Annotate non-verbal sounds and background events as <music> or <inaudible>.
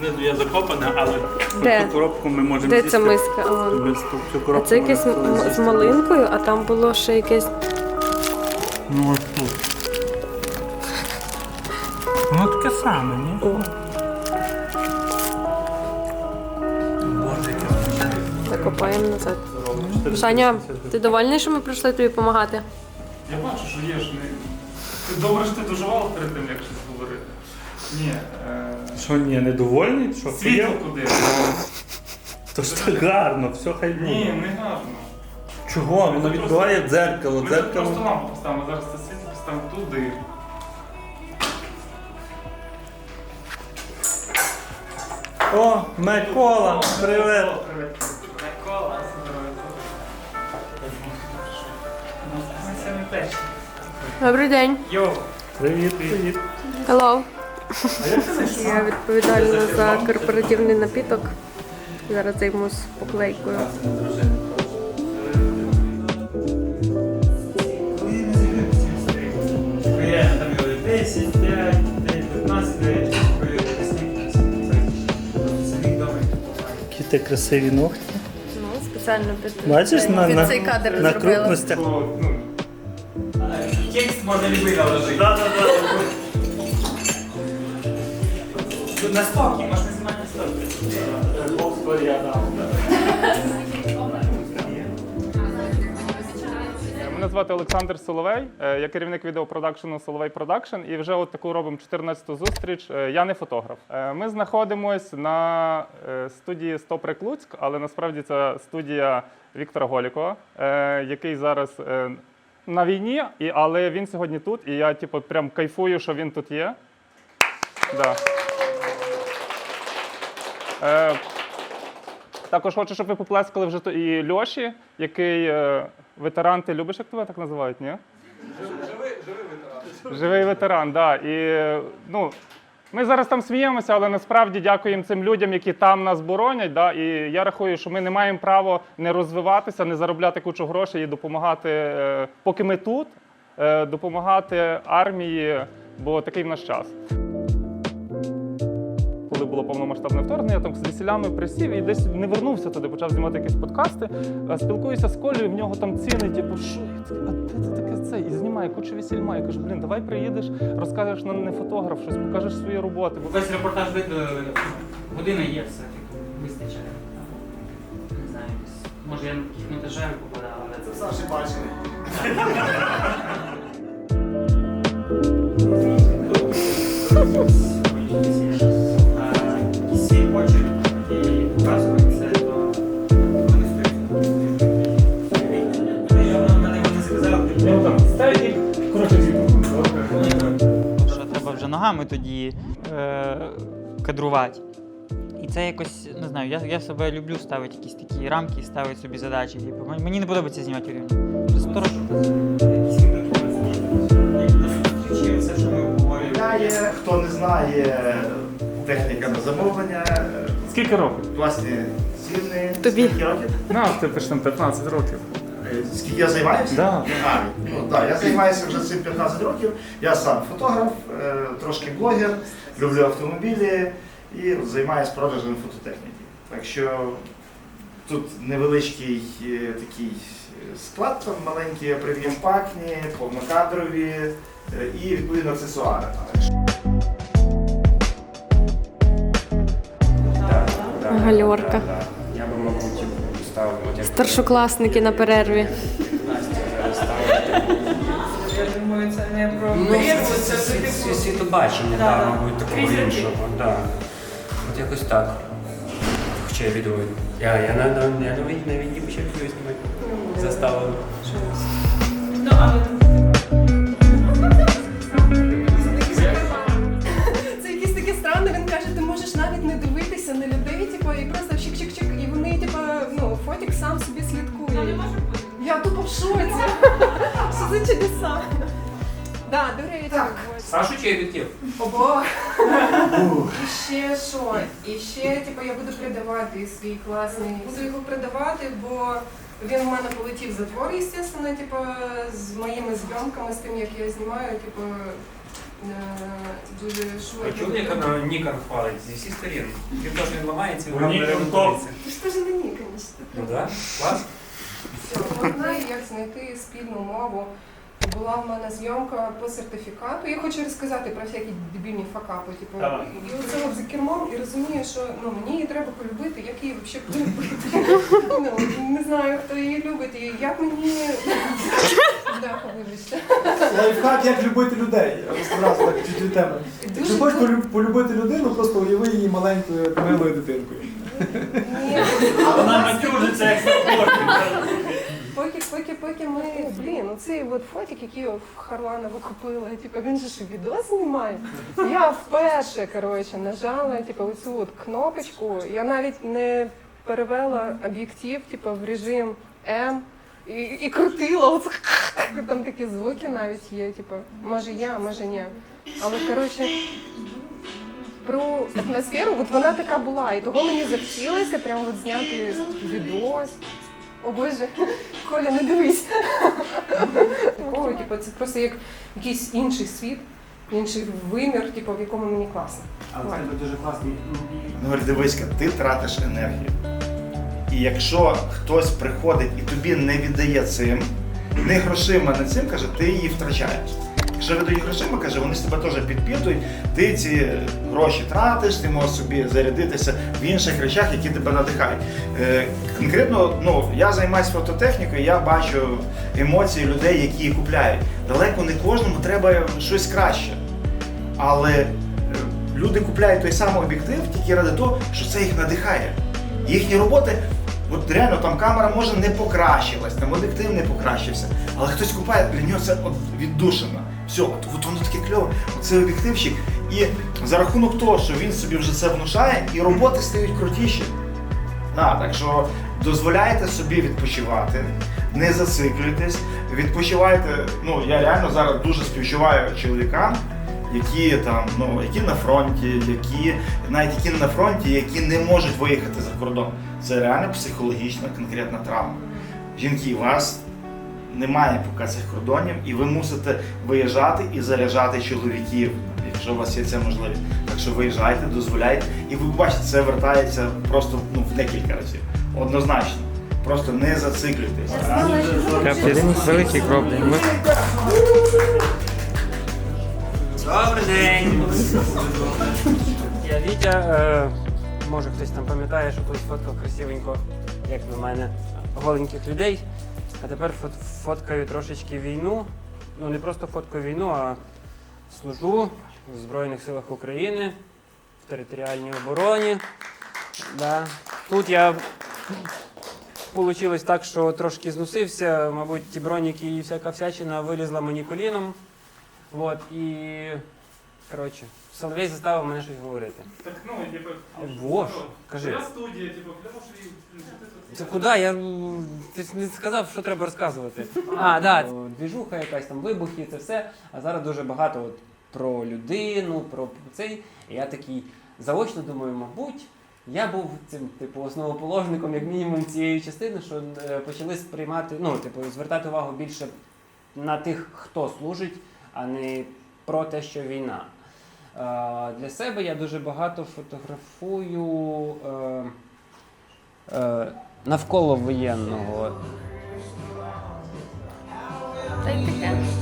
знизу є закопане, але Де? цю коробку ми можемо Де з'їсти. ця миска? А. Ми цю- цю А коробку це якесь можемо м- з з'їсти. малинкою, а там було ще якесь. Ну ось тут. Воно таке саме, ні? О, Боже, яке смачне. закопаємо назад. Саня, ти довольний, що ми прийшли тобі допомагати? Я бачу, що є ж не. Ти добре що ти доживав перед тим, як щось говорити. Ні. Е... Що ні, недовольний? Що Світло поїв? куди? То ж так гарно, все хай буде. Ні, не гарно. Чого? Воно відбиває дзеркало, Ми тут просто дзеркало. лампу поставимо, зараз це світло поставимо туди. О, Микола, привет. Микола, Добрий день. Йоу. Привіт, привіт. Hello. Я відповідальна за корпоративний напіток. Зараз займусь поклейкою. Реально там його 10, 5, 15, 9, Які ти красиві ногті. Ну, спеціально під, Бачиш, на, під на, цей кадр на зробила. крупностях. Текст можна любий наложити. На стокі, можна знімати на стокі. Мене звати Олександр Соловей, е, я керівник відеопродакшену Соловей Продакшн. І вже от таку робимо 14-ту зустріч. Е, Я не фотограф. Е, Ми знаходимось на студії Стоприк Луцьк, але насправді це студія Віктора Голікова, який зараз на війні, але він сьогодні тут. І я типу, прям кайфую, що він тут є. Да. Е, також хочу, щоб ви поплескали вже то- і Льоші, який е, ветеран. Ти любиш, як тебе так називають, ні? Живий, ветеран. Живий ветеран, так. Да. І е, ну, ми зараз там сміємося, але насправді дякуємо цим людям, які там нас боронять. Да? І я рахую, що ми не маємо права не розвиватися, не заробляти кучу грошей і допомагати, е, поки ми тут, е, допомагати армії, бо такий в наш час коли було повномасштабне вторгнення, я там з весілями присів і десь не вернувся туди, почав знімати якісь подкасти. Спілкуюся з Колею, в нього там ціни, типу, що а де це таке це? І знімає кучу весіль має. Я кажу, блін, давай приїдеш, розкажеш нам не фотограф, щось покажеш свої роботи. Бо Весь репортаж видно, година є все, вистачає. Не знаю. Може я на таких монтажах попадав, але це все. Бачили. <laughs> вже ногами тоді е, кадрувати. І це якось, не знаю, я, я себе люблю ставити якісь такі рамки, ставити собі задачі. Типу, мені- не подобається знімати рівні. Просто хто не знає, техніка на замовлення, Скільки років? власні ціни. Тобі. Скільки років? Ну, ти пишеш там 15 років. Скільки я займаюся? Да. А, ну, да, я займаюся вже цим 15 років. Я сам фотограф, е, трошки блогер, люблю автомобілі і займаюся продажем фототехніки. Так що тут невеличкий е, такий е, склад, там маленькі преміум-пакні, повнокадрові і відповідно аксесуари. Гальорка. Я як Старшокласники на перерві. Я думаю, це не про Ну, це, це це, світобачення, Да, да, мабуть, такого іншого. Да. От якось так. Хоча я відео. Я, я на, на, я на війні, на почав відео знімати. Заставили. Ну, але слідкує. Я тупо в шоці. <laughs> Що за чудеса? Да, до речі, так. Сашу чи об'єктив? Ого. І ще що? І ще, типу, я буду передавати свій класний. Буду його передавати, бо він в мене полетів за твор, звісно, типу, з моїми зйомками, з тим, як я знімаю, типу, дуже Ви швидко. чули, як Нікон хвалить зі всіх сторін? Він теж він ламається, Nikon не ремонтується. Ти ж теж не ні, звісно. Ну так, клас. Головне, як знайти спільну мову. Була в мене зйомка по сертифікату. Я хочу розказати про всякі дебільні факапи. Типу, Давай. і оце от за кермом і розумію, що ну мені її треба полюбити, як її взагалі полюбити. ну, не знаю, хто її любить, і як мені. Да, вибачте. Лайфхак, як любити людей. Одразу так чуть теми. Якщо хочеш полю- полюбити людину, просто уяви її маленькою милою дитинкою. Ні. Вона матюжиться, як Поки, поки, поки ми, блін, оцей от фотик, який в Харланова купила, типу, він же ж відео знімає. Я вперше, коротше, нажала, типу, оцю от кнопочку. Я навіть не перевела об'єктив, типу, в режим М. І, і крутила, от, там такі звуки навіть є, типу, може я, може ні. Але коротше, про атмосферу, от вона така була, і того мені захотілося прямо от зняти відос. О Боже, Коля, не дивись. Такого, типу, це просто як якийсь інший світ, інший вимір, типу, в якому мені класно. Але в тебе дуже класний. Ну, дивись, ти тратиш енергію. І якщо хтось приходить і тобі не віддає цим, не грошима, не цим, каже, ти її втрачаєш. Якщо віддають грошима, каже, вони з тебе теж підпитують, ти ці гроші тратиш, ти можеш собі зарядитися в інших речах, які тебе надихають. Е, конкретно, ну, я займаюся фототехнікою, я бачу емоції людей, які її купляють. Далеко не кожному треба щось краще. Але е, люди купляють той самий об'єктив тільки ради того, що це їх надихає. Їхні роботи, от реально там камера може не покращилась, там об'єктив не покращився, але хтось купає, для нього це от віддушина. Все, от, от воно таке кльове, оцей об'єктивчик. І за рахунок того, що він собі вже це внушає, і роботи стають крутіші. Да, так що дозволяйте собі відпочивати, не зациклюйтесь, відпочивайте. Ну я реально зараз дуже співчуваю чоловікам, які там, ну які на фронті, які навіть які не на фронті, які не можуть виїхати за кордон. Це реально психологічна конкретна травма. Жінки, у вас немає поки цих кордонів, і ви мусите виїжджати і заряджати чоловіків, якщо у вас є ця можливість. Так що виїжджайте, дозволяйте, і ви бачите, це вертається просто ну, в декілька разів. Однозначно. Просто не зациклюйтесь. Великий крок. Добрий день! Я Вітя, е, може хтось там пам'ятає, що колись фоткав красивенько, як на мене, голеньких людей. А тепер фот- фоткаю трошечки війну. Ну не просто фоткаю війну, а служу в Збройних силах України, в територіальній обороні. Да. Тут я Получилось так, що трошки зносився, мабуть, ті броніки і всяка всячина вилізла мені коліном. От, і коротше, Соловей заставив мене щось говорити. Так ну, типу, Во, кажи. Твоя студія, типу, кляво, що Це куди? Я м, ти ж не сказав, що треба розказувати. А, да, двіжуха якась там вибухи, це все. А зараз дуже багато от про людину, про цей. І я такий заочно думаю, мабуть, я був цим, типу, основоположником, як мінімум, цієї частини, що е, почали сприймати, ну, типу, звертати увагу більше на тих, хто служить, а не про те, що війна. Е, Для себе я дуже багато фотографую. Е, е, навколо воєнного. Та й.